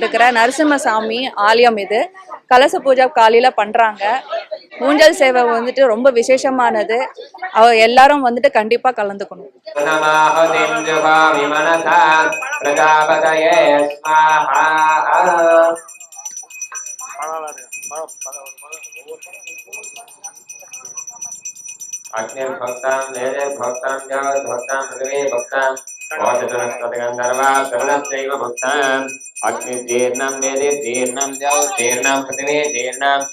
இருக்கிற நரசிம்மசாமி ஆலயம் இது. கலச பூஜை காலையில் பண்ணுறாங்க ஊஞ்சல் சேவை வந்துட்டு ரொம்ப விசேஷமானது. அவ எல்லாரும் வந்துட்டு கண்டிப்பாக கலந்துக்கணும். அக்னிர் பக்தான் நேரே பக்தான் அக்னி தீர்ணம் வேதி தீர்ணம் தீர்ணம் தீர்ணம்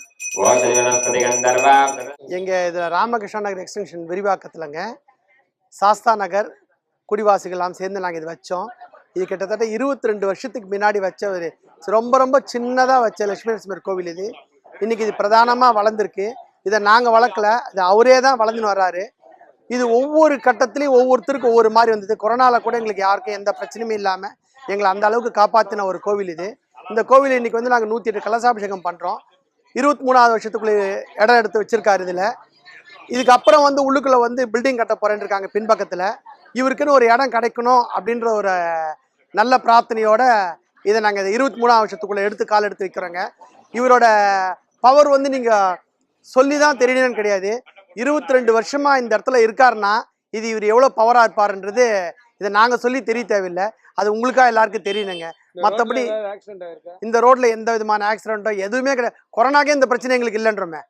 எங்கள் இதில் ராமகிருஷ்ணா நகர் எக்ஸ்டென்ஷன் விரிவாக்கத்தில்ங்க சாஸ்தா நகர் குடிவாசிகள்லாம் சேர்ந்து நாங்கள் இது வச்சோம். இது கிட்டத்தட்ட இருபத்தி ரெண்டு வருஷத்துக்கு முன்னாடி வச்ச ஒரு ரொம்ப ரொம்ப சின்னதாக வச்ச லட்சுமி நரசிம்மர் கோவில் இது. இன்றைக்கி இது பிரதானமாக வளர்ந்துருக்கு. இதை நாங்கள் வளர்க்கல இது அவரே தான் வளர்ந்துன்னு வர்றாரு. இது ஒவ்வொரு கட்டத்துலேயும் ஒவ்வொருத்தருக்கும் ஒவ்வொரு மாதிரி வந்தது. கொரோனாவில் கூட எங்களுக்கு யாருக்கும் எந்த பிரச்சனையும் இல்லாமல் எங்களை அந்த அளவுக்கு காப்பாற்றின ஒரு கோவில் இது. இந்த கோவில் இன்னைக்கு வந்து நாங்கள் நூற்றி எட்டு கலசாபிஷேகம் பண்ணுறோம் இருபத்தி மூணாவது வருஷத்துக்குள்ளே இடம் எடுத்து வச்சிருக்காரு இதில். இதுக்கப்புறம் வந்து உள்ளுக்குள்ளே வந்து பில்டிங் கட்ட போகிறேன்னு இருக்காங்க பின்பக்கத்தில். இவருக்குன்னு ஒரு இடம் கிடைக்கணும் அப்படின்ற ஒரு நல்ல பிரார்த்தனையோட இதை நாங்கள் இருபத்தி மூணாவது வருஷத்துக்குள்ளே எடுத்து கால் எடுத்து வைக்கிறோங்க. இவரோட பவர் வந்து நீங்கள் சொல்லி தான் தெரியணும்னு கிடையாது. இருபத்தி ரெண்டு வருஷமாக இந்த இடத்துல இருக்காருன்னா இது இவர் எவ்வளோ பவராக இருப்பாருன்றது இதை நாங்கள் சொல்லி தெரிய தேவையில்லை. அது உங்களுக்கா எல்லாருக்கும் தெரியணுங்க. மற்றபடி இந்த ரோட்ல எந்த விதமான ஆக்சிடென்ட்டோ எதுவுமே கிடையாது. கொரோனாக்கே இந்த பிரச்சனை எங்களுக்கு இல்லைன்றோமே.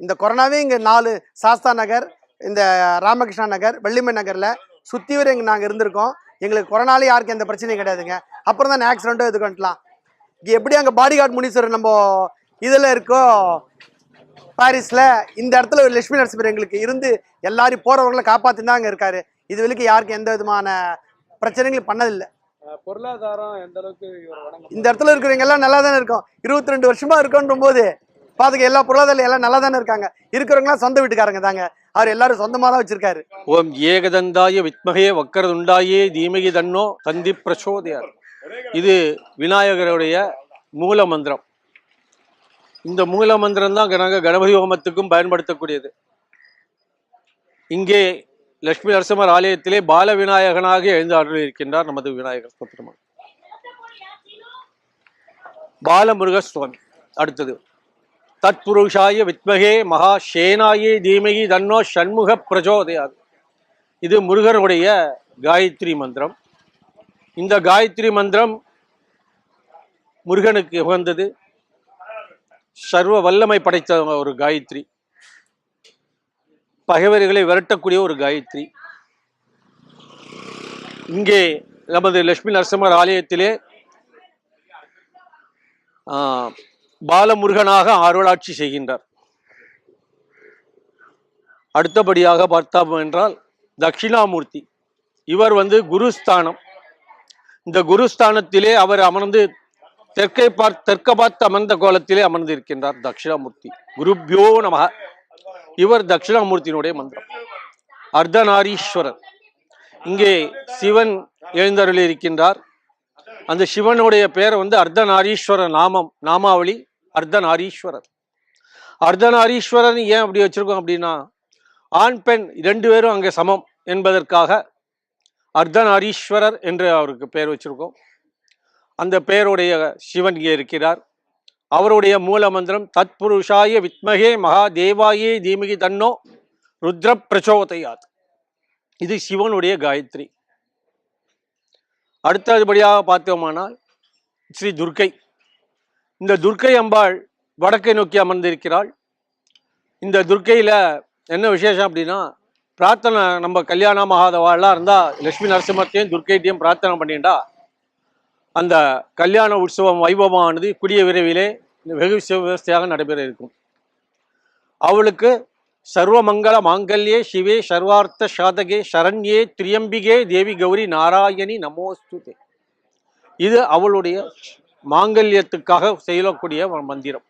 இந்த கொரோனாவே இங்கே நாலு சாஸ்தா நகர் இந்த ராமகிருஷ்ணா நகர் வெள்ளிமை நகரில் சுற்றி வரை இங்கே நாங்கள் இருந்திருக்கோம். எங்களுக்கு கொரோனாலே யாருக்கும் எந்த பிரச்சனையும் கிடையாதுங்க. அப்புறம் தான் ஆக்சிடென்ட்டோ இது கட்டலாம் இங்கே எப்படி அங்கே பாடி கார்டு முனீஸ்வரர் நம்ம இதில் இருக்கோ பாரிஸில் இந்த இடத்துல ஒரு லட்சுமி நரசிம்மர் எங்களுக்கு இருந்து எல்லாரையும் போகிறவங்களை காப்பாற்றி தான் அங்கே இருக்காரு. இது வரைக்கும் யாருக்கும் எந்த விதமான பிரச்சனைகளும் பண்ணதில்லை. பொருளாதாரம் எந்த அளவுக்கு இந்த இடத்துல இருக்கிறவங்க எல்லாம் நல்லா தானே இருக்கோம். இருபத்தி ரெண்டு வருஷமா இருக்கோன்ற போது பாத்துக்க எல்லா பொருளாதாரம் எல்லாம் நல்லா தானே இருக்காங்க. இருக்கிறவங்களாம் சொந்த வீட்டுக்காரங்க தாங்க. அவர் எல்லாரும் சொந்தமா தான் வச்சிருக்காரு. ஓம் ஏகதந்தாய வித்மகே வக்கரதுண்டாயே தீமகி தன்னோ தந்தி பிரச்சோதயார் இது விநாயகருடைய மூல மந்திரம். இந்த மூல மந்திரம் தான் நாங்கள் கணபதி ஹோமத்துக்கும் பயன்படுத்தக்கூடியது. இங்கே லட்சுமி நரசிம்மர் ஆலயத்திலே பால விநாயகனாக எழுந்து அருள் இருக்கின்றார் நமது விநாயகர் ஸ்தோத்திரமாக பாலமுருக சுவாமி அடுத்தது. தத்புருஷாய வித்மகே மகா சேனாயே தீமகி தன்னோ சண்முக பிரச்சோதயாது இது முருகனுடைய காயத்ரி மந்திரம். இந்த காயத்ரி மந்திரம் முருகனுக்கு உகந்தது. சர்வ வல்லமை படைத்த ஒரு காயத்ரி. பகைவர்களை விரட்டக்கூடிய ஒரு காயத்ரி. இங்கே நமது லட்சுமி நரசிம்மர் ஆலயத்திலே பாலமுருகனாக அருளாட்சி செய்கின்றார். அடுத்தபடியாக பார்த்தோம் என்றால் தட்சிணாமூர்த்தி. இவர் வந்து குருஸ்தானம். இந்த குருஸ்தானத்திலே அவர் அமர்ந்து தெற்கை பார்த்து தெற்க பார்த்து அமர்ந்த கோலத்திலே அமர்ந்து இருக்கின்றார் தட்சிணாமூர்த்தி. குருப்யோ நமக இவர் தட்சிணாமூர்த்தியினுடைய மந்திரம். அர்த்தநாரீஸ்வரர். இங்கே சிவன் எழுந்தருளி இருக்கின்றார் அந்த சிவனுடைய பெயர் வந்து அர்த்தநாரீஸ்வர நாமம் நாமாவளி அர்த்தநாரீஸ்வரர். அர்த்தநாரீஸ்வரன் ஏன் அப்படி வச்சிருக்கோம் அப்படின்னா ஆண் பெண் ரெண்டு பேரும் அங்கே சமம் என்பதற்காக அர்த்தநாரீஸ்வரர் என்று அவருக்கு பெயர் வச்சிருக்கோம். அந்த பெயருடைய சிவன் இங்கே இருக்கிறார். அவருடைய மூல மந்திரம் தத்புருஷாய வித்மகே மகா தேவாயே தீமகி தன்னோ ருத்ர பிரச்சோதையாத் இது சிவனுடைய காயத்ரி. அடுத்தபடியாக பார்த்தோமானால் ஸ்ரீ துர்க்கை. இந்த துர்க்கை அம்பாள் வடக்கை நோக்கி அமர்ந்திருக்கிறாள். இந்த துர்க்கையில் என்ன விசேஷம் அப்படின்னா பிரார்த்தனை நம்ம கல்யாணம் ஆகாதவாள்லாம் இருந்தால் லட்சுமி நரசிம்மத்தையும் துர்க்கைட்டையும் பிரார்த்தனை பண்ணிட்டா அந்த கல்யாண உற்சவம் வைபவமானது கூடிய விரைவிலே வெகு விவசாயாக நடைபெற இருக்கும். அவளுக்கு சர்வமங்கள மாங்கல்யே சிவே சர்வார்த்த சாதகே சரண்யே திரியம்பிகே தேவி கௌரி நாராயணி நமோஸ்துதே. இது அவளுடைய மாங்கல்யத்துக்காக செய்யக்கூடிய மந்திரம்.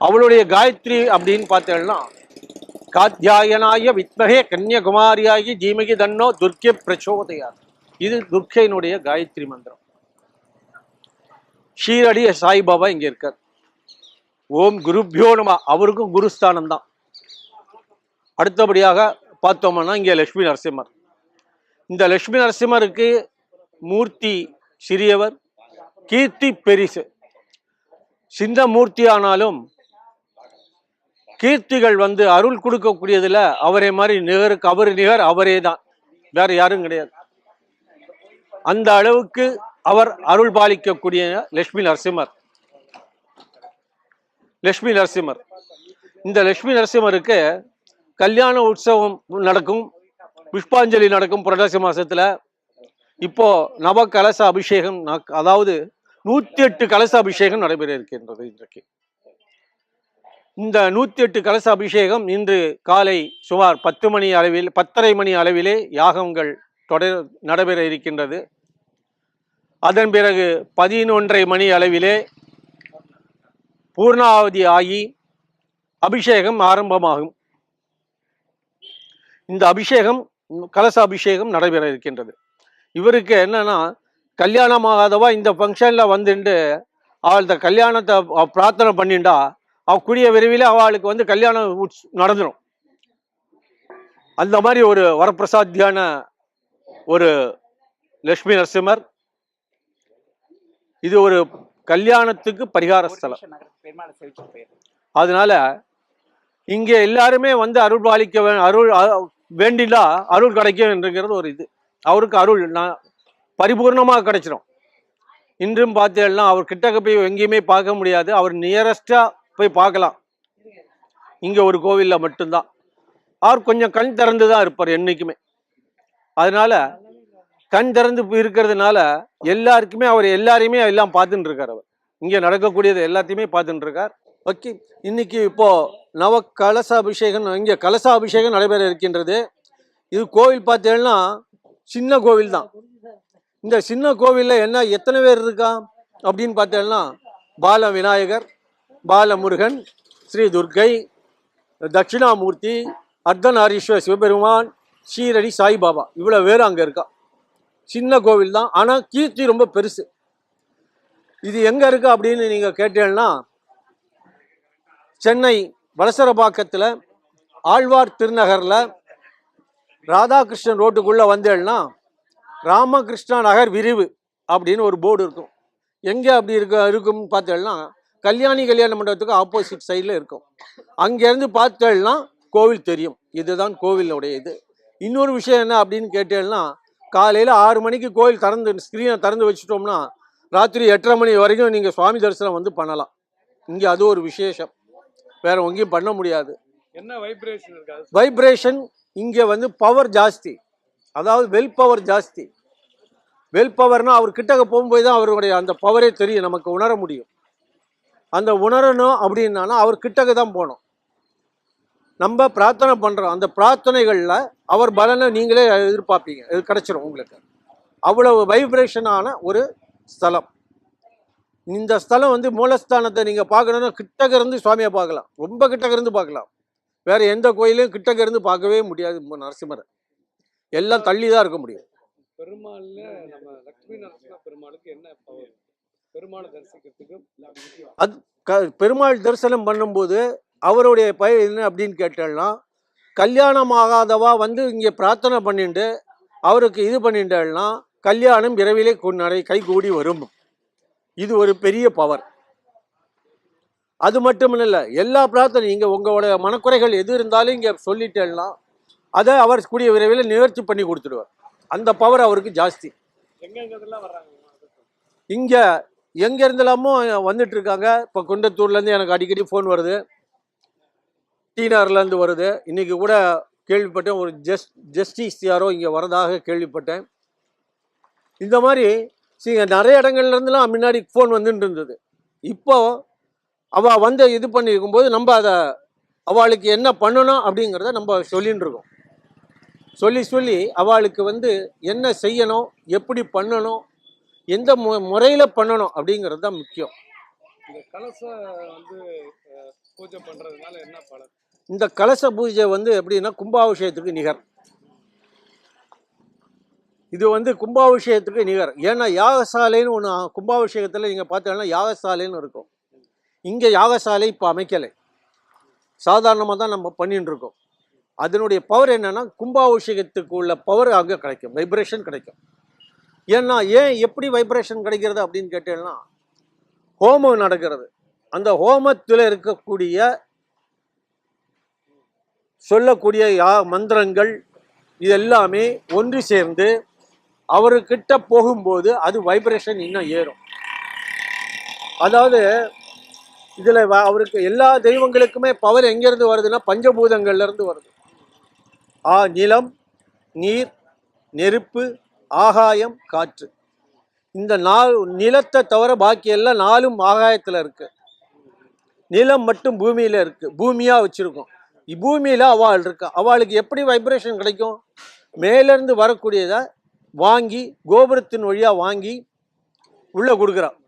அவளுடைய காயத்ரி அப்படின்னு பார்த்தேன்னா காத்தியாயனாய வித்மகே கன்னியகுமாரியாகி தீமகி தன்னோ துர்க்கே பிரச்சோதையார் இது துர்க்கையினுடைய காயத்ரி மந்திரம். ஷீரடி சாய்பாபா இங்கே இருக்கார். ஓம் குருப்யோ நம. அவருக்கும் குருஸ்தானம் தான் அடுத்தபடியாக பார்த்தோம்னா இங்கே லட்சுமி நரசிம்மர். இந்த லட்சுமி நரசிம்மருக்கு மூர்த்தி சிறியவர் கீர்த்தி பெரிசு. சின்ன மூர்த்தி ஆனாலும் கீர்த்திகள் வந்து அருள் கொடுக்கக்கூடியதில் அவரே மாதிரி நிகருக்கு அவர் நிகர் அவரே தான் வேற யாரும் கிடையாது. அந்த அளவுக்கு அவர் அருள் பாலிக்கக்கூடிய லட்சுமி நரசிம்மர். லட்சுமி நரசிம்மர். இந்த லட்சுமி நரசிம்மருக்கு கல்யாண உற்சவம் நடக்கும் புஷ்பாஞ்சலி நடக்கும் புரட்டாசி மாதத்தில் இப்போ நவ கலச அபிஷேகம் அதாவது நூற்றி எட்டு கலச அபிஷேகம் நடைபெற இருக்கின்றது இன்றைக்கு. இந்த நூற்றி எட்டு கலச அபிஷேகம் இன்று காலை சுமார் பத்து மணி அளவில் பத்தரை மணி அளவிலே யாகங்கள் தொடர் நடைபெற இருக்கின்றது. அதன் பிறகு பதினொன்றரை மணி அளவிலே பூர்ணாவதி ஆகி அபிஷேகம் ஆரம்பமாகும். இந்த அபிஷேகம் கலச அபிஷேகம் நடைபெற இருக்கின்றது. இவருக்கு என்னன்னா கல்யாணமாகாதவா இந்த ஃபங்க்ஷனில் வந்துட்டு அவள் இந்த கல்யாணத்தை பிரார்த்தனை பண்ணிண்டா அவ கூடிய விரைவில் அவளுக்கு வந்து கல்யாணம் நடந்துடும் அந்த மாதிரி ஒரு வரப்பிரசாத்தியான ஒரு லக்ஷ்மி நரசிம்மர் இது ஒரு கல்யாணத்துக்கு பரிகார ஸ்தலம் அதனால இங்கே எல்லாருமே வந்து அருள் பாலிக்க அருள் வேண்டினா அருள் கிடைக்கும் என்றுங்கிறது ஒரு இது. அவருக்கு அருள் நான் பரிபூர்ணமாக கிடைச்சிடும் இன்றும் பார்த்தேன்னா அவர் கிட்டக்க போய் எங்கேயுமே பார்க்க முடியாது. அவர் நியரஸ்டாக போய் பார்க்கலாம். இங்கே ஒரு கோவிலில் மட்டும்தான். அவர் கொஞ்சம் கண் திறந்து தான் இருப்பார் என்றைக்குமே அதனால கண் திறந்து இருக்கிறதுனால எல்லாருக்குமே அவர் எல்லாரையுமே எல்லாம் பார்த்துட்டு இருக்கார் அவர். இங்கே நடக்கக்கூடியது எல்லாத்தையுமே பார்த்துட்டு இருக்கார் ஓகே இன்னைக்கு இப்போ நவ கலச அபிஷேகம் இங்கே கலச அபிஷேகம் நடைபெற இருக்கின்றது. இது கோவில் பார்த்தேன்னா சின்ன கோவில் தான். இந்த சின்ன கோவிலில் என்ன எத்தனை பேர் இருக்கா? அப்படின்னு பார்த்தேன்னா பால விநாயகர் பாலமுருகன் ஸ்ரீ துர்க்கை தட்சிணாமூர்த்தி அர்த்தநாரீஸ்வர சிவபெருமான் ஸ்ரீரடி சாய்பாபா. இவ்வளோ பேர் அங்கே இருக்கா. சின்ன கோவில் தான். ஆனால் கீர்த்தி ரொம்ப பெருசு. இது எங்கே இருக்குது அப்படின்னு நீங்கள் கேட்டீங்கன்னா சென்னை வலசரபாக்கத்தில் ஆழ்வார் திருநகரில் ராதாகிருஷ்ணன் ரோட்டுக்குள்ளே வந்தேன்னா ராமகிருஷ்ணா நகர் விரிவு அப்படின்னு ஒரு போர்டு இருக்கும். எங்கே அப்படி இருக்க இருக்கும்னு பார்த்தேன்னா கல்யாணி கல்யாண மண்டபத்துக்கு ஆப்போசிட் சைடில் இருக்கும். அங்கேருந்து பார்த்தேன்னா கோவில் தெரியும். இதுதான் கோவிலுடைய இது. இன்னொரு விஷயம் என்ன அப்படின்னு கேட்டேன்னா காலையில் ஆறு மணிக்கு கோவில் திறந்து ஸ்க்ரீனை திறந்து வச்சுட்டோம்னா ராத்திரி எட்டரை மணி வரைக்கும் நீங்கள் சுவாமி தரிசனம் வந்து பண்ணலாம். இங்கே அது ஒரு விசேஷம். வேற எங்கேயும் பண்ண முடியாது. என்ன வைப்ரேஷன் வைப்ரேஷன் இங்கே வந்து பவர் ஜாஸ்தி. அதாவது வெல் பவர் ஜாஸ்தி. வெல் பவர்னா அவர் கிட்டக்க போகும்போது தான் அவருடைய அந்த பவரே தெரியும். நமக்கு உணர முடியும். அந்த உணரணும் அப்படின்னா அவர் கிட்டக்க தான் போகணும். நம்ம பிரார்த்தனை பண்ணுறோம் அந்த பிரார்த்தனைகளில் அவர் பலனை நீங்களே எதிர்பார்ப்பீங்க. இது கிடைச்சிரும் உங்களுக்கு. அவ்வளவு வைப்ரேஷனான ஒரு ஸ்தலம். இந்த ஸ்தலம் வந்து மூலஸ்தானத்தை நீங்கள் பார்க்கணுன்னா இருந்து சுவாமியை பார்க்கலாம். ரொம்ப இருந்து பார்க்கலாம். வேற எந்த கோயிலையும் இருந்து பார்க்கவே முடியாது நரசிம்மரை. எல்லாம் தள்ளி தான் இருக்க முடியும். பெருமாள்ல நம்ம லட்சுமி நரசிம்ம பெருமாளுக்கு என்ன பவர் பெருமாளை தரிசிக்கிறதுக்கு அது பெருமாள் தரிசனம் பண்ணும்போது அவருடைய பயிர் என்ன அப்படின்னு கேட்டேன்னா கல்யாணம் ஆகாதவா வந்து இங்கே பிரார்த்தனை பண்ணிட்டு அவருக்கு இது பண்ணிட்டேன்னா கல்யாணம் விரைவிலே நடை கைகூடி வரும். இது ஒரு பெரிய பவர் அது மட்டும் இல்லை எல்லா பிரார்த்தனை இங்கே உங்களோட மனக்குறைகள் எது இருந்தாலும் இங்கே சொல்லிட்டேன்னா அதை அவர் கூடிய விரைவில் நிவர்த்தி பண்ணி கொடுத்துடுவார். அந்த பவர் அவருக்கு ஜாஸ்தி. எங்க எங்கதெல்லாம் இங்கே எங்கேருந்தெல்லாமோ வந்துட்டு இருக்காங்க. இப்போ குண்டத்தூர்லேருந்து எனக்கு அடிக்கடி ஃபோன் வருது. டீனார்லேருந்து வருது. இன்றைக்கி கூட கேள்விப்பட்டேன் ஒரு ஜஸ் ஜஸ்டிஸ் யாரோ இங்கே வரதாக கேள்விப்பட்டேன். இந்த மாதிரி சீங்க நிறைய இடங்கள்லேருந்துலாம் முன்னாடி ஃபோன் வந்துட்டு இருந்தது இப்போ அவள் வந்து இது பண்ணியிருக்கும்போது நம்ம அதை அவளுக்கு என்ன பண்ணணும் அப்படிங்கிறத நம்ம சொல்லின்னு இருக்கோம் சொல்லி சொல்லி அவளுக்கு வந்து என்ன செய்யணும் எப்படி பண்ணணும் எந்த மு முறையில் பண்ணணும் அப்படிங்கிறது தான் முக்கியம். இந்த கலச வந்து பூஜை பண்ணுறதுனால என்ன பலன்? இந்த கலச பூஜை வந்து எப்படின்னா கும்பாபிஷேகத்துக்கு நிகர். இது வந்து கும்பாபிஷேகத்துக்கு நிகர். ஏன்னா யாகசாலைன்னு ஒன்று கும்பாபிஷேகத்தில் நீங்கள் பார்த்தீங்கன்னா யாகசாலைன்னு இருக்கும். இங்கே யாகசாலை இப்போ அமைக்கலை. சாதாரணமாக தான் நம்ம பண்ணிட்டு இருக்கோம். அதனுடைய பவர் என்னென்னா கும்பாபிஷேகத்துக்கு உள்ள பவர் அங்கே கிடைக்கும். வைப்ரேஷன் கிடைக்கும். ஏன்னா ஏன் எப்படி வைப்ரேஷன் கிடைக்கிறது அப்படின்னு கேட்டீங்கன்னா ஹோமம் நடக்கிறது. அந்த ஹோமத்தில் இருக்கக்கூடிய சொல்லக்கூடிய யா மந்திரங்கள் இதெல்லாமே ஒன்று சேர்ந்து அவர்கிட்ட போகும்போது அது வைப்ரேஷன் இன்னும் ஏறும். அதாவது இதில் அவருக்கு எல்லா தெய்வங்களுக்குமே பவர் எங்கேருந்து வருதுன்னா பஞ்சபூதங்கள்லேருந்து வருது. ஆ நிலம் நீர் நெருப்பு ஆகாயம் காற்று. இந்த நாலு நிலத்தை தவிர பாக்கி எல்லாம் நாலும் ஆகாயத்தில் இருக்குது நிலம் மட்டும் பூமியில் இருக்குது பூமியாக வச்சுருக்கோம். பூமியில் அவாள் இருக்கா. அவளுக்கு எப்படி வைப்ரேஷன் கிடைக்கும்? மேலேருந்து வரக்கூடியதை வாங்கி கோபுரத்தின் வழியாக வாங்கி உள்ளே கொடுக்குறான்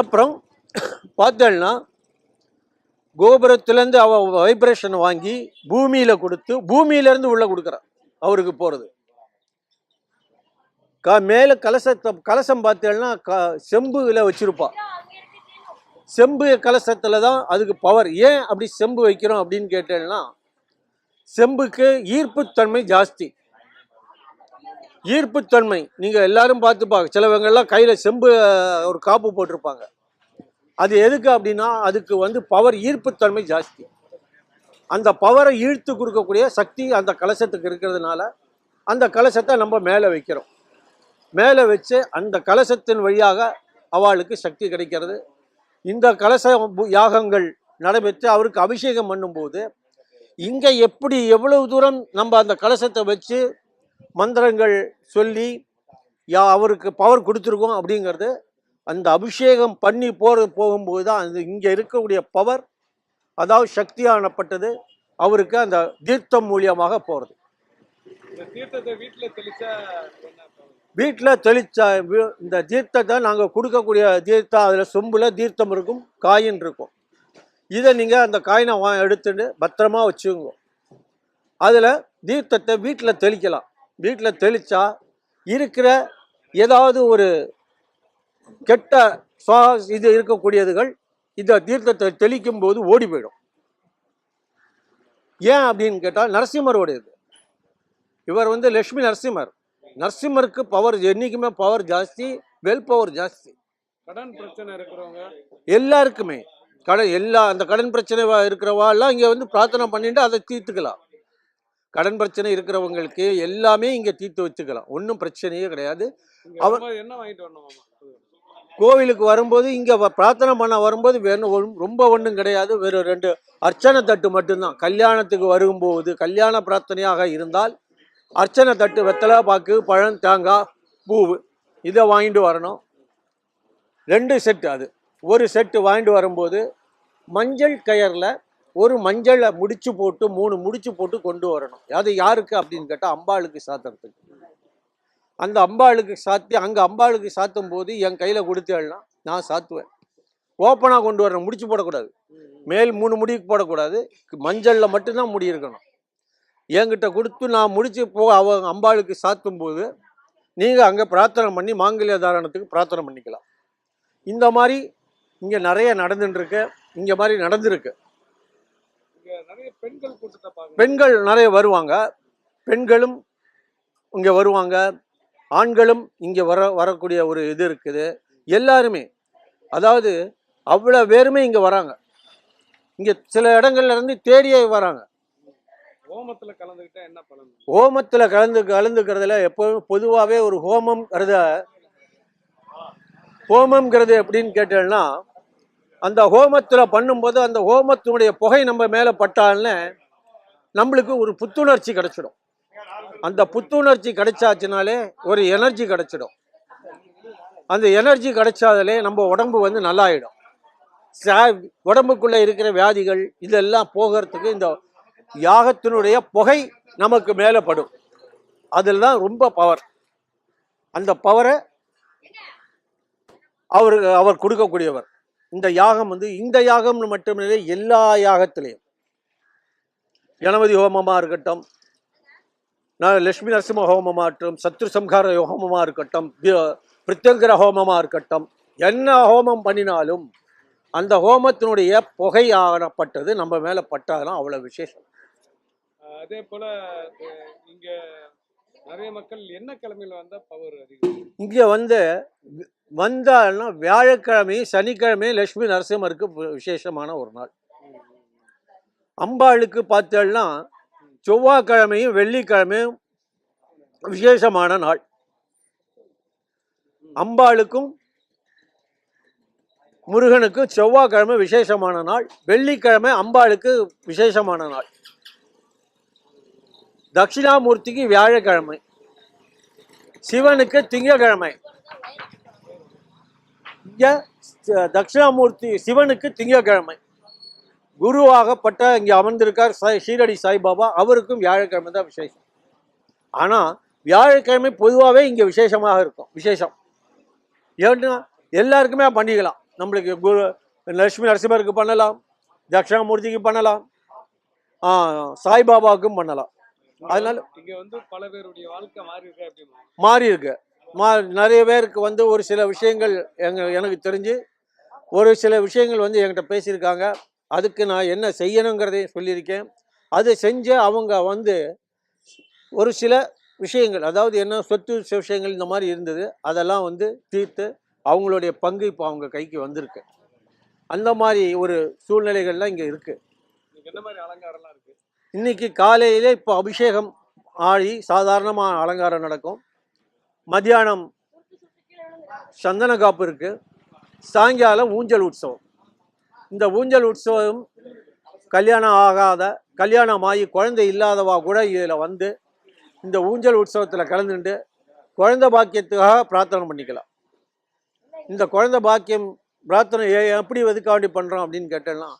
அப்புறம் பார்த்தேன்னா கோபுரத்துலேருந்து அவ வைப்ரேஷன் வாங்கி பூமியில் கொடுத்து பூமியிலேருந்து உள்ளே கொடுக்குறான் அவருக்கு போகிறது க மேலே கலசத்தை கலசம் பார்த்தேன்னா க செம்புல வச்சுருப்பா. செம்பு கலசத்தில் தான் அதுக்கு பவர் ஏன் அப்படி செம்பு வைக்கிறோம் அப்படின்னு கேட்டேன்னா செம்புக்கு ஈர்ப்புத்தன்மை ஜாஸ்தி. ஈர்ப்புத்தன்மை. நீங்கள் எல்லாரும் பார்த்துப்பாங்க சிலவங்கெல்லாம் கையில் செம்பு ஒரு காப்பு போட்டிருப்பாங்க. அது எதுக்கு அப்படின்னா அதுக்கு வந்து பவர் ஈர்ப்புத்தன்மை ஜாஸ்தி. அந்த பவரை ஈழ்த்து கொடுக்கக்கூடிய சக்தி அந்த கலசத்துக்கு இருக்கிறதுனால அந்த கலசத்தை நம்ம மேலே வைக்கிறோம். மேலே வச்சு அந்த கலசத்தின் வழியாக அவளுக்கு சக்தி கிடைக்கிறது. இந்த கலச யாகங்கள் நடைபெற்று அவருக்கு அபிஷேகம் பண்ணும்போது இங்கே எப்படி எவ்வளவு தூரம் நம்ம அந்த கலசத்தை வச்சு மந்திரங்கள் சொல்லி யா அவருக்கு பவர் கொடுத்துருக்கோம் அப்படிங்கிறது அந்த அபிஷேகம் பண்ணி போகிற போகும்போது தான் அந்த இங்கே இருக்கக்கூடிய பவர் அதாவது சக்தியானப்பட்டது அவருக்கு அந்த தீர்த்தம் மூலியமாக போகிறது தீர்த்தத்தை வீட்டில் தெளிச்சா வீட்டில் தெளிச்சா இந்த தீர்த்தத்தை நாங்கள் கொடுக்கக்கூடிய தீர்த்தம் அதில் சொம்பில் தீர்த்தம் இருக்கும் காயின் இருக்கும். இதை நீங்கள் அந்த காயினை வா எடுத்துட்டு பத்திரமா வச்சுக்கோங்க. அதில் தீர்த்தத்தை வீட்டில் தெளிக்கலாம். வீட்டில் தெளித்தா இருக்கிற ஏதாவது ஒரு கெட்ட சுவா இது இருக்கக்கூடியதுகள் இந்த தீர்த்தத்தை தெளிக்கும் போது ஓடி போயிடும். ஏன் அப்படின்னு கேட்டால் நரசிம்மருடையது இவர் வந்து லக்ஷ்மி நரசிம்மர். நரசிம்மருக்கு பவர் என்றைக்குமே பவர் ஜாஸ்தி வெல் பவர் ஜாஸ்தி. கடன் பிரச்சனை இருக்கிறவங்க. எல்லாருக்குமே. கடன் எல்லா அந்த கடன் பிரச்சனை இருக்கிறவா எல்லாம் இங்கே வந்து பிரார்த்தனை பண்ணிட்டு அதை தீர்த்துக்கலாம். கடன் பிரச்சனை இருக்கிறவங்களுக்கு எல்லாமே இங்கே தீர்த்து வச்சுக்கலாம். ஒன்றும் பிரச்சனையே கிடையாது. அவர்- என்ன வாங்கிட்டு வரணும் கோவிலுக்கு வரும்போது இங்கே பிரார்த்தனை பண்ண வரும்போது வேணும். ரொம்ப ஒன்றும் கிடையாது. வெறும் ரெண்டு அர்ச்சனை தட்டு மட்டும்தான். கல்யாணத்துக்கு வரும்போது கல்யாண பிரார்த்தனையாக இருந்தால் அர்ச்சனை தட்டு வெத்தலை பாக்கு பழம் தேங்காய் பூவு. இதை வாங்கிட்டு வரணும். ரெண்டு செட்டு அது. ஒரு செட்டு வாங்கிட்டு வரும்போது மஞ்சள் கயரில் ஒரு மஞ்சளை முடிச்சு போட்டு மூணு முடிச்சு போட்டு கொண்டு வரணும். அது யாருக்கு அப்படின்னு கேட்டால் அம்பாளுக்கு சாத்துறதுக்கு. அந்த அம்பாளுக்கு சாத்தி அங்கே அம்பாளுக்கு சாத்தும் போது என் கையில் கொடுத்தேன்னா நான் சாத்துவேன். ஓப்பனாக கொண்டு வரணும். முடிச்சு போடக்கூடாது. மேல் மூணு முடிக்கு போடக்கூடாது. மஞ்சளில் மட்டும்தான் முடி இருக்கணும். என்கிட்ட கொடுத்து நான் முடிச்சு போ அவ அம்பாளுக்கு சாத்தும் போது நீங்கள் அங்கே பிரார்த்தனை பண்ணி மாங்கல்ய தாரணத்துக்கு பிரார்த்தனை பண்ணிக்கலாம். இந்த மாதிரி இங்கே நிறைய நடந்துட்டு இருக்கு இங்கே மாதிரி நடந்திருக்கு. பெண்கள் நிறைய வருவாங்க. பெண்களும் இங்கே வருவாங்க. ஆண்களும் இங்கே வர வரக்கூடிய ஒரு இது இருக்குது. எல்லாருமே அதாவது அவ்வளோ பேருமே இங்கே வராங்க. இங்கே சில இடங்கள்ல இருந்து தேடியே வராங்க. ஹோமத்துல கலந்துக்கிட்டா என்ன பலன்? ஹோமத்தில் கலந்து கலந்துக்கிறதுல எப்போவும் பொதுவாகவே ஒரு ஹோமம்ங்கிறத ஹோமம்ங்கிறது எப்படின்னு கேட்டேன்னா அந்த ஹோமத்தில் பண்ணும்போது அந்த ஹோமத்தினுடைய புகை நம்ம மேலே பட்டால்னு நம்மளுக்கு ஒரு புத்துணர்ச்சி கிடச்சிடும். அந்த புத்துணர்ச்சி கிடைச்சாச்சுனாலே ஒரு எனர்ஜி கிடைச்சிடும். அந்த எனர்ஜி கிடைச்சாதலே நம்ம உடம்பு வந்து நல்லாயிடும். சா- உடம்புக்குள்ளே இருக்கிற வியாதிகள் இதெல்லாம் போகிறதுக்கு இந்த யாகத்தினுடைய புகை நமக்கு மேலே படும். அதில் தான் ரொம்ப பவர் அந்த பவரை அவர் அவர் கொடுக்கக்கூடியவர். இந்த யாகம் வந்து இந்த யாகம்னு மட்டுமில்லை எல்லா யாகத்திலையும். கணபதி ஹோமமாக இருக்கட்டும் நான் லட்சுமி நரசிம்ம ஹோமமாக இருக்கட்டும் சத்ரு சம்ஹார ஹோமமாக இருக்கட்டும் தி- ஹோமமாக இருக்கட்டும் என்ன ஹோமம் பண்ணினாலும் அந்த ஹோமத்தினுடைய புகையாகப்பட்டது நம்ம மேலே பட்டாதான் அவ்வளோ விசேஷம். அதே போல இங்க நிறைய மக்கள் என்ன கிழமையில வந்தா பவர் அதிகம்? இங்கே வந்து வந்தாலும் வந்தால்னா வியாழக்கிழமையும் சனிக்கிழமையும் லட்சுமி நரசிம்மருக்கு விசேஷமான ஒரு நாள். அம்பாளுக்கு பார்த்தோம்னா செவ்வாய்க்கிழமையும் வெள்ளிக்கிழமையும் விசேஷமான நாள். அம்பாளுக்கும் முருகனுக்கும் செவ்வாய்க்கிழமை விசேஷமான நாள். வெள்ளிக்கிழமை அம்பாளுக்கு விசேஷமான நாள். தட்சிணாமூர்த்திக்கு வியாழக்கிழமை. சிவனுக்கு திங்கக்கிழமை. இங்கே தட்சிணாமூர்த்தி சிவனுக்கு திங்கக்கிழமை. குருவாகப்பட்ட இங்கே அமர்ந்திருக்கார் சாய் ஷீரடி சாய்பாபா அவருக்கும் வியாழக்கிழமை தான் விசேஷம். ஆனால் வியாழக்கிழமை பொதுவாகவே இங்கே விசேஷமாக இருக்கும் விசேஷம். ஏன்னா எல்லாருக்குமே பண்ணிக்கலாம். நம்மளுக்கு குரு லட்சுமி நரசிம்மருக்கு பண்ணலாம் தட்சிணாமூர்த்திக்கு பண்ணலாம் சாய்பாபாவுக்கும் பண்ணலாம். அதனால இங்க வந்து பல பேருடைய வாழ்க்கை மாறி இருக்கு மாறி இருக்கு மா நிறைய பேருக்கு வந்து ஒரு சில விஷயங்கள் எங்க எனக்கு தெரிஞ்சு ஒரு சில விஷயங்கள் வந்து என்கிட்ட பேசியிருக்காங்க. அதுக்கு நான் என்ன செய்யணுங்கிறதையும் சொல்லியிருக்கேன். அதை செஞ்சு அவங்க வந்து ஒரு சில விஷயங்கள் அதாவது என்ன சொத்து விஷயங்கள் இந்த மாதிரி இருந்தது அதெல்லாம் வந்து தீர்த்து அவங்களுடைய பங்கு இப்போ அவங்க கைக்கு வந்திருக்கு. அந்த மாதிரி ஒரு சூழ்நிலைகள்லாம் இங்கே இருக்குது என்ன மாதிரி அலங்காரம்லாம் இருக்கு? இன்னைக்கு காலையிலே இப்போ அபிஷேகம் ஆழி சாதாரணமாக அலங்காரம் நடக்கும். மத்தியானம் சந்தன காப்பு இருக்கு. சாயங்காலம் ஊஞ்சல் உற்சவம். இந்த ஊஞ்சல் உற்சவம் கல்யாணம் ஆகாத கல்யாணம் ஆகி குழந்தை இல்லாதவா கூட இதில் வந்து இந்த ஊஞ்சல் உற்சவத்தில் கலந்துட்டு குழந்தை பாக்கியத்துக்காக பிரார்த்தனை பண்ணிக்கலாம். இந்த குழந்தை பாக்கியம் பிரார்த்தனை எப்படி எதுக்காண்டி பண்ணுறோம் அப்படின்னு கேட்டேன்னா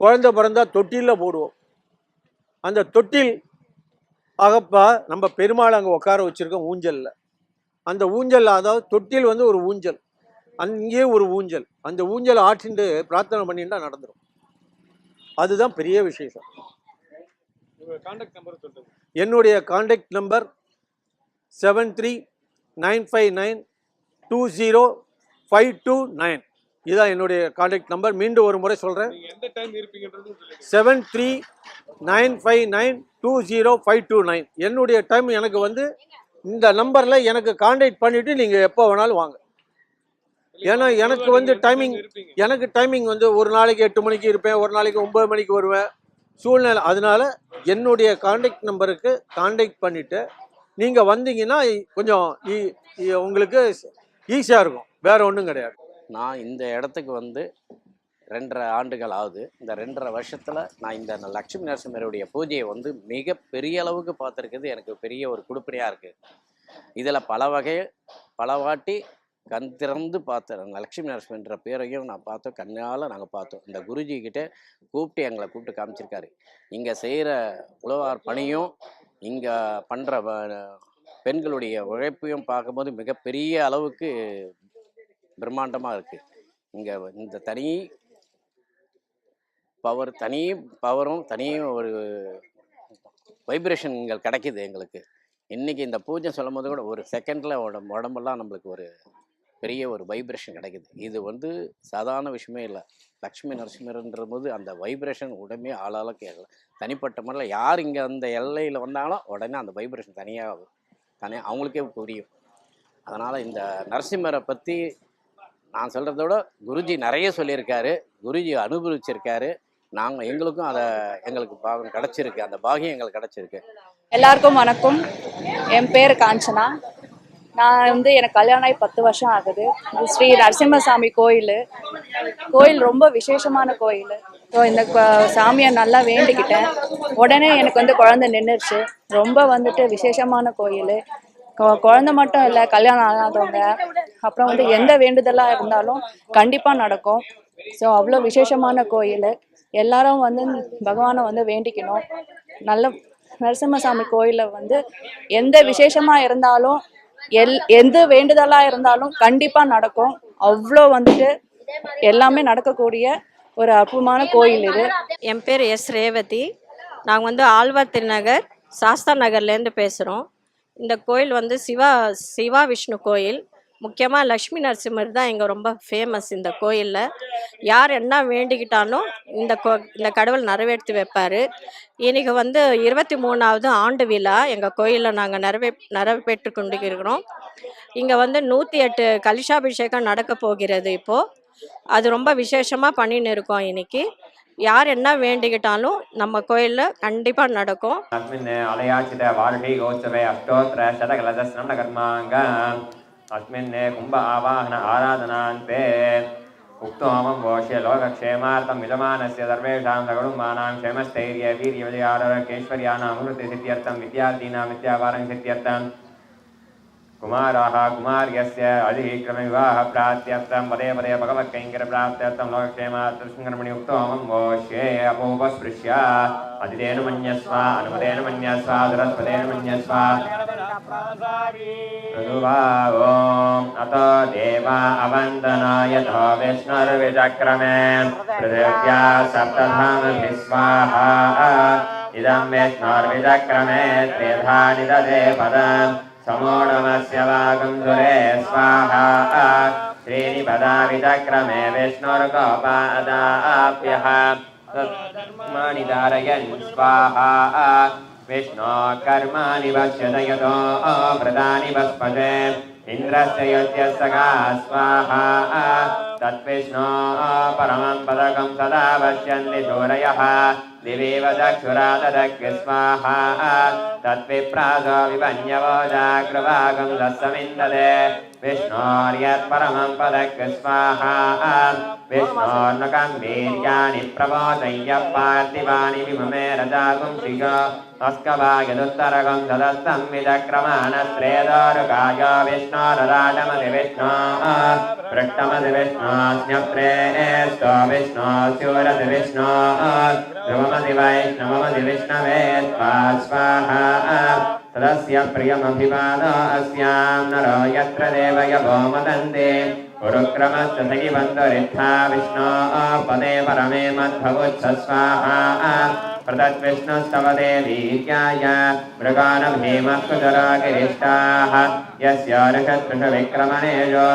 குழந்தை பிறந்தா தொட்டிலில் போடுவோம். அந்த தொட்டில் ஆகப்பா நம்ம பெருமாள் அங்கே உட்கார வச்சிருக்கோம் ஊஞ்சலில். அந்த ஊஞ்சல் அதாவது தொட்டில் வந்து ஒரு ஊஞ்சல். அங்கேயே ஒரு ஊஞ்சல். அந்த ஊஞ்சல் ஆட்டிண்டு பிரார்த்தனை பண்ணிட்டா நடந்துடும் அதுதான் பெரிய விசேஷம். என்னுடைய contact number seven three nine five nine two zero five two nine இதுதான் என்னுடைய காண்டாக்ட் நம்பர் மீண்டும் ஒரு முறை சொல்கிறேன் seven three nine five nine two zero five two nine என்னுடைய டைம் எனக்கு வந்து இந்த நம்பரில் எனக்கு காண்டாக்ட் பண்ணிவிட்டு நீங்கள் எப்போ வேணாலும் வாங்க. ஏன்னா எனக்கு வந்து இருப்பீங்க? எனக்கு டைமிங் வந்து ஒரு நாளைக்கு எட்டு மணிக்கு இருப்பேன் ஒரு நாளைக்கு ஒம்பது மணிக்கு வருவேன். சூழ்நிலை அதனால என்னுடைய காண்டாக்ட் நம்பருக்கு காண்டாக்ட் பண்ணிவிட்டு நீங்கள் வந்தீங்கன்னா கொஞ்சம் உங்களுக்கு ஈஸியாக இருக்கும். வேற ஒன்றும் கிடையாது. நான் இந்த இடத்துக்கு வந்து ரெண்டரை ஆண்டுகள் ஆகுது இந்த ரெண்டரை வருஷத்தில் நான் இந்த லக்ஷ்மி நரசிம்மருடைய பூஜையை வந்து மிக பெரிய அளவுக்கு பார்த்துருக்குது எனக்கு பெரிய ஒரு குடுப்பினையாக இருக்குது இதில் பல வகை பல வாட்டி கண் திறந்து பார்த்தேன் லக்ஷ்மி நரசிம்மன்ற பேரையும் நான் பார்த்தோம். கண்ணால் நாங்கள் பார்த்தோம். இந்த குருஜிக்கிட்டே கூப்பிட்டு எங்களை கூப்பிட்டு காமிச்சிருக்காரு. இங்கே செய்கிற உழவார் பணியும் இங்கே பண்ணுற பெண்களுடைய உழைப்பையும் பார்க்கும்போது மிகப்பெரிய அளவுக்கு பிரம்மாண்டமாக இருக்குது இங்கே இந்த தனி பவர் தனி பவரும் தனியும் ஒரு வைப்ரேஷன் இங்கே கிடைக்கிது எங்களுக்கு. இன்றைக்கி இந்த பூஜை சொல்லும் போது கூட ஒரு செகண்டில் உடம்பு உடம்பெல்லாம் நம்மளுக்கு ஒரு பெரிய ஒரு வைப்ரேஷன் கிடைக்குது. இது வந்து சாதாரண விஷயமே இல்லை. லக்ஷ்மி நரசிம்மர்ன்ற போது அந்த வைப்ரேஷன் உடனே ஆளால கேட்கல தனிப்பட்ட முறையில் யார் இங்கே அந்த எல்லையில் வந்தாலும் உடனே அந்த வைப்ரேஷன் தனியாக தனியாக அவங்களுக்கே புரியும். அதனால் இந்த நரசிம்மரை பற்றி நான் சொல்கிறத விட குருஜி நிறைய சொல்லியிருக்காரு. குருஜி அனுபவிச்சிருக்காரு. நாங்கள் எங்களுக்கும் அதை எங்களுக்கு பாகம் கிடச்சிருக்கு. அந்த பாகியம் எங்களுக்கு கிடச்சிருக்கு. எல்லாருக்கும் வணக்கம். என் பேர் காஞ்சனா. நான் வந்து எனக்கு கல்யாணம் ஆகி பத்து வருஷம் ஆகுது. இது ஸ்ரீ நரசிம்மசாமி கோயில். கோயில் ரொம்ப விசேஷமான கோயில். ஸோ இந்த சாமியை நல்லா வேண்டிக்கிட்டேன். உடனே எனக்கு வந்து குழந்தை நின்றுச்சு ரொம்ப வந்துட்டு விசேஷமான கோயில். குழந்தை மட்டும் இல்லை கல்யாணம் ஆகாதவங்க அப்புறம் வந்து எந்த வேண்டுதலாக இருந்தாலும் கண்டிப்பாக நடக்கும். ஸோ அவ்வளோ விசேஷமான கோயில். எல்லாரும் வந்து பகவானை வந்து வேண்டிக்கணும். நல்ல நரசிம்மசாமி கோயிலில் வந்து எந்த விசேஷமாக இருந்தாலும் எல் எந்த வேண்டுதலாக இருந்தாலும் கண்டிப்பாக நடக்கும். அவ்வளோ வந்துட்டு எல்லாமே நடக்கக்கூடிய ஒரு அற்புதமான கோயில் இது. என் பேர் எஸ் ரேவதி. நாங்கள் வந்து ஆழ்வார் திருநகர் சாஸ்தா நகர்லேருந்து பேசுகிறோம் இந்த கோயில் வந்து சிவா சிவா விஷ்ணு கோயில். முக்கியமாக லக்ஷ்மி நரசிம்மர் தான் இங்கே ரொம்ப ஃபேமஸ் இந்த கோயிலில். யார் என்ன வேண்டிக்கிட்டாலும் இந்த கோ இந்த கடவுள் நிறைவேற்றி வைப்பார். இன்றைக்கி வந்து இருபத்தி மூணாவது ஆண்டு விழா எங்கள் கோயிலில் நாங்கள் நிறைவே நிறைவேற்று கொண்டு இருக்கிறோம் இங்கே வந்து நூற்றி எட்டு கலிஷாபிஷேகம் நடக்க போகிறது இப்போது அது ரொம்ப விசேஷமாக பண்ணின்னு இருக்கோம் இன்னைக்கு. யார் என்ன வேண்டிக்கிட்டாலும் நம்ம கோயிலில் கண்டிப்பாக நடக்கும். அஸ்மின் அலையாச்சித வாழ்கை கோச்சவை அஷ்டோத்திர சதகலத ஸ்னன கர்மாங்க. அஸ்மின் கும்ப ஆவாகன ஆராதனாந்தே உக்தோமம் போஷ்ய லோகக்ஷேமார்த்தம் விஜமானஸ்ய சர்வேஷாம் சகுடும்பானாம் க்ஷேமஸ்தைரிய வீரியவதி ஆரோக்கியேஸ்வரியானாம் அமிர்தி சித்தியர்த்தம் வித்யார்த்தீனாம் வித்யாபாரம் சித்தியர்த்தம். కుమారాహ కుమార్యస్య అధిక్రమ వివాహ ప్రాత్యర్థం పదే పదే భగవత్కైంకర ప్రాప్త్యర్థం లోకక్షేమాత్మణి ఉత్తమం ఘోష్యే అపోపస్పృశ్య అతిథేను మన్యస్వ అనుమతేను మన్యస్వ దురస్పతేను మన్యస్వ అత దేవ అవందనాయ విష్ణుర్విచక్రమే పృథివ్యా సప్తధామభి స్వాహ ఇదం విష్ణుర్విచక్రమే త్రిధాని దదే పదం वागुन्धुरे स्वाहा श्रीनिपदा विचक्रमे विष्णुर्गोपादाप्यः कर्माणि धारयन् स्वाहा विष्णो कर्माणि पश्यतयतो व्रतानि भस्पते इन्द्रस्य यज्ञस्य का स्वाहा तद्विष्णो परमं पदकं सदा पश्यन्ति शूरयः दिवीव चक्षुरा तदग्नि स्वाहा तद्विप्रासो विपन्यवो जाग्रवागं दस्समिन्दते विष्णोर्यत्परमं पदग्नि स्वाहा विष्णोर्नकं वीर्याणि प्रबोधय्य पार्थिवानि विममे रजागुंसिक अस्कवायदुत्तरकं सदस्तं विचक्रमाणस्त्रेदोरुकाय विष्णोरराजमति विष्णो पृष्टमधिविष्णास्यप्रे स्वाविष्णास्योरधिविष्णा ध्रुवमधिवैष्णवमधिविष्णवे त्वा स्वाहा तदस्य प्रियमभिवादो अस्यां नरो यत्र देवयवो मदन्ते गुरुक्रमस्तसखिबन्धुरिद्धा पदे परमे स्वाहा प्रतद्विष्णुस्तव देवीत्याय मृगानभीमस्कुजरागिरिष्टाः यस्य ऋषत्कृषविक्रमणेषु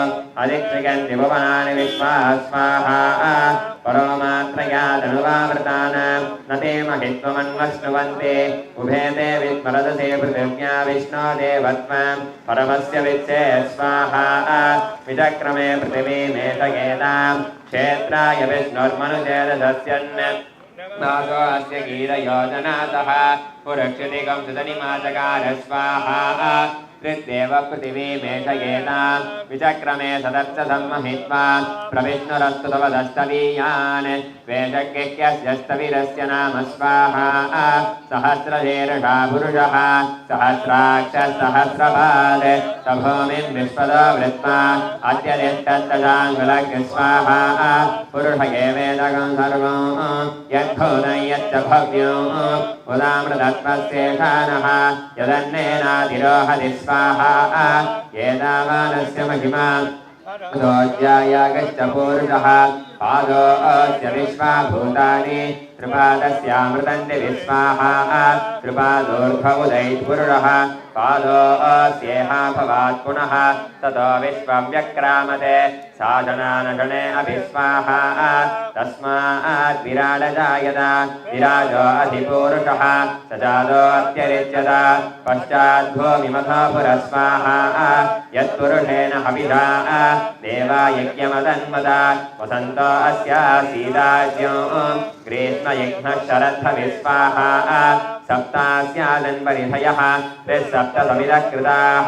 अधिक्षिगन्ति भुवनानि विश्वा स्वाहा परोमात्रया धनुवावृतान् न ते महित्वमन्वश्नुवन्ति उभे ते विस्मरदसे पृथिव्या विष्णो देवत्वं परमस्य वित्से स्वाहा विचक्रमे पृथिवीमेषगेतां क्षेत्राय विष्णुर्मनुजेदस्यन् नासो अस्य गीरयोजनातः पुरक्षतिकं सुतनिमाचकार स्वाहा कृत्येव पृथिवीमेषयेतां विचक्रमे सदर्थसम्महित्वा प्रविष्णुरस्तु तव दस्तवीयान् वेषज्ञस्य नाम स्वाहा सहस्रशीर्षा पुरुषः सहस्राक्षसहस्रपाद स भूमिं विश्वतो वृत्त्वा अद्य तिष्ठत्तजाङ्गुलग् स्वाहा पुरुष एवेदकं सर्वं यद्भूतं यच्च भव्यं उदामृतत्वस्येषानः यदन्नेनातिरोहति स्वाहा एतावानस्य महिमा दोज्यायागश्च पूरुषः पादो अस्य विश्वा भूतानि त्रिपादस्यामृतन्ति विस्माहा त्रिपादोर्भवुदैर्गुरुरः पादो अस्येहा भवात् पुनः, ततो विश्वं विश्वव्यक्रामते साधनानगणे अभिस्वाहा। तस्मात् विराडजायत, विराजो अधिपूरुषः स जातोऽत्यरिच्यत पश्चाद्भूमिमथो पुरस्वाहा। यत्पुरुषेण हविधा, देवा यज्ञमदन्मदा वसन्तो अस्यासि राज्यम् कृष्णयज्ञशरथविस्वाहा सप्तास्यादन्वरिधयः त्रिसप्तसमिदकृताः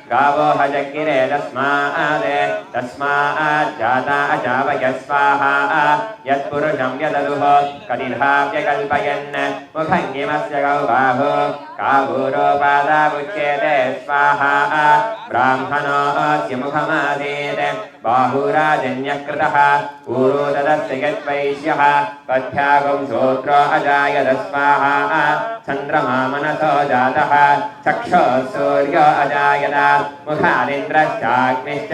गावो हजगिरे तस्मात् तस्मात् जाता अजावय यत्पुरुषं यदनुः कदिधाप्यकल्पयन् मुखङ्गिमस्य गौबाहो काबूरोपादामुच्यते स्वाहा ब्राह्मणोऽस्य मुखमादेत् बाहुराजन्यकृतः पूरो ददस्य यद्वैश्यः पथ्यागं श्रोत्रो अजायत स्वाहा चन्द्रमा मनसो जातः चक्षुः सूर्यो अजायत मुखादिन्द्रश्चाग्निश्च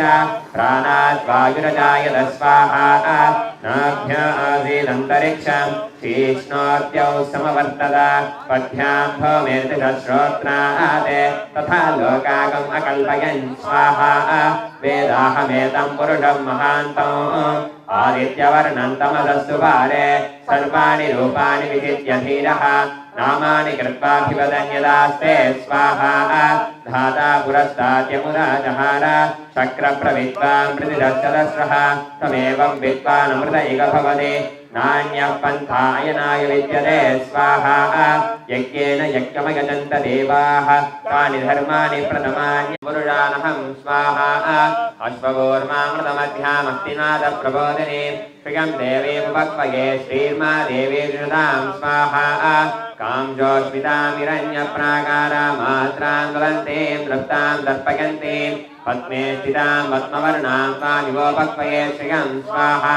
प्राणात् वायुरजायत स्वाहा नाभ्य आसीदन्तरिक्षं शीष्णोद्यौ समवर्तत पथ्यां भौमेर्दिश्रोत्रात् तथा लोकागम् अकल्पयन् स्वाहा वेदाहमेतं पुरुषं महान्तम् आदित्यवर्णं तमदस्तु पारे सर्वाणि रूपाणि विजित्य धीरः నామాని కృత్వాభివదన్యదాస్తే స్వాహా ధాతా పురస్తాద్యమురాజహార శక్ర ప్రవిద్వాన్ ప్రతిదశదస్రః తమేవం విద్వానమృత ఇక భవతి पन्थायनाय विद्यते स्वाहा यज्ञेन यज्ञमयजन्त देवाः तानि धर्माणि प्रथमानि पुरुषानहं स्वाहा अश्वगोर्मामृतमध्यामस्तिनादप्रबोधिनी श्रियं देवीमुपक्वये श्रीर्मा देवी दृढां स्वाहा काञ्जोस्मितामिरण्यप्राकारामात्रां गवन्तीं दृप्तां दर्पयन्तीं पद्मे स्थितां पद्मवर्णां तामिवोपक्वये श्रियं स्वाहा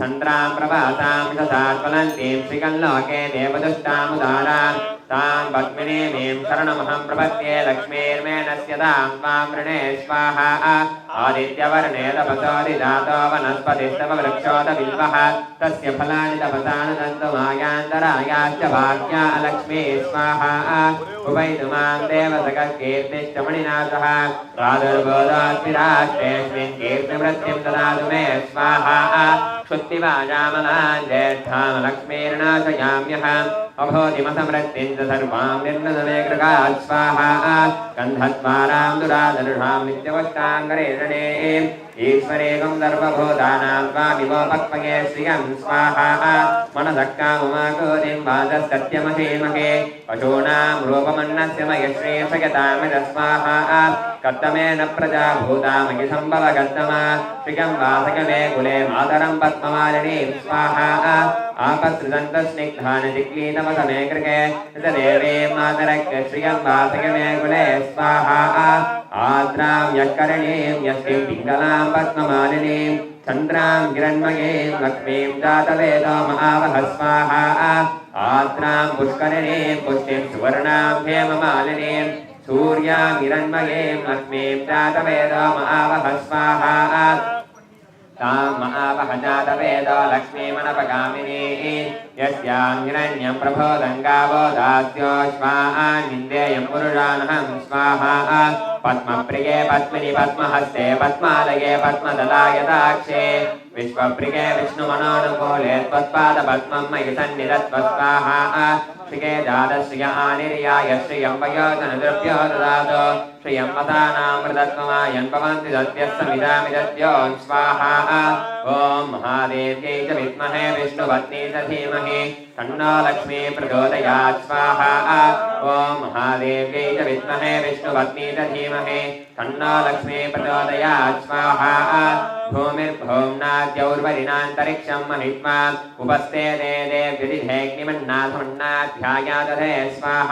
चन्द्रां प्रभातां तथा ज्वलन्तीं श्रियं लोके देवदुष्टामुदारां तां पद्मिनीमीं शरणमहं प्रपद्ये लक्ष्मीर्मेणस्य तां त्वां वृणे स्वाहा आदित्यवर्णे तपसोदिजातो वनस्पतिस्तव वृक्षोदबिल्वः तस्य फलानि तपसानुदन्तु मायान्तरायाश्च भाग्या लक्ष्मी स्वाहा उपैतु मां देवसककीर्तिश्च मणिना सह प्रादुर्बोधास्मिराष्ट्रेऽस्मिन् कीर्तिवृत्तिं ददातु मे स्वाहा क्षुत्तिवाजामलान् ज्येष्ठां लक्ष्मीर्नाशयाम्यहम् अभोतिमसमृत्तिं च सर्वां निर्णदमे गृगात् स्वाहा गन्धद्वारां दुरादनुषां नित्यवष्टाङ्गरेषणे ఈశ్వరేగం గర్భభూతానాం శ్రియం స్వాహా మనసక్కామమాకోటిం వాదసత్యమహేమహే పశూనాం రూపమన్నస్య స్వాహా కర్తమేన ప్రజాభూతమహి సంభవ కర్తమా శ్రియం వాసకమే కులే మాతరం పద్మమాలిని స్వాహా ఆపత్రిదంతస్నిగ్ధానజిక్లీతమసమే కృకే దేవే మాతర శ్రియం వాసకమే కులే స్వాహా आद्रां यःकरणीं यस्मिं पिङ्गलां पद्ममालिनीं चन्द्रां हिरण्मयीं लक्ष्मीं जातवेदो महावह स्वाहा आद्रां पुष्करिणीं पुष्टिं सुवर्णां हेममालिनीं सूर्यां हिरण्मयीं लक्ष्मीं जातवेदो महावह स्वाहा तां महावहजातवेदो लक्ष्मीमनपगामिनी यस्यां हिरण्यं प्रभोदङ्गावो दास्योश्वान्निन्देयं पुरुषानहं स्वाहा पद्मप्रिये पद्मिनि पद्महस्ते पद्मालये पद्मदलाय दाक्षे विश्वप्रिये विष्णुमनोनुकूले त्वत्पादपद्मं मयि सन्निधत्व स्वाहा श्रिये जातश्रिय आनिर्याय श्रियं वयोजनदृभ्यो ददातु श्रियं मतानामृतत्वमायन् भवन्ति दत्यस्तमिदामि दत्योन् स्वाहा ఓం మహాదేవ్యై చ విద్మహే విష్ణువర్ణే చ ధీమహి తన్నో లక్ష్మీ ప్రచోదయాత్ స్వాహ. ఓం మహాదేవ్యై చ విద్మహే విష్ణువర్ణే చ ధీమహి తన్నో లక్ష్మీ ప్రచోదయాత్ స్వాహ. భూమిర్భూమ్నాద్యౌర్వరిణాంతరిక్షం మహిత్వా ఉపస్థే దే దేవ్యతిధేగ్నిమన్నాథమన్నాధ్యాయాదధే స్వాహ.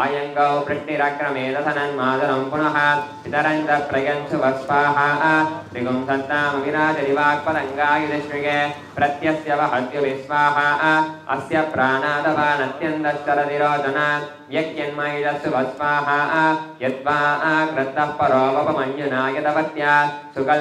आयङ्गौ वृष्टिरक्रमे दधनन्मादनं पुनः पितरञ्च प्रयन्सु वस्वाहा त्रिगुं सन्तामविराजरिवाक्पदङ्गायुधश्रिये प्रत्यस्य वहद्युविस्वाहा अस्य प्राणादवानत्यन्तश्चरतिरोचनात् यज्ञन्मयिदस्सु वस्वाहा यद्वा कृतः परो वपमञ्जुना यदवत्या सुकल्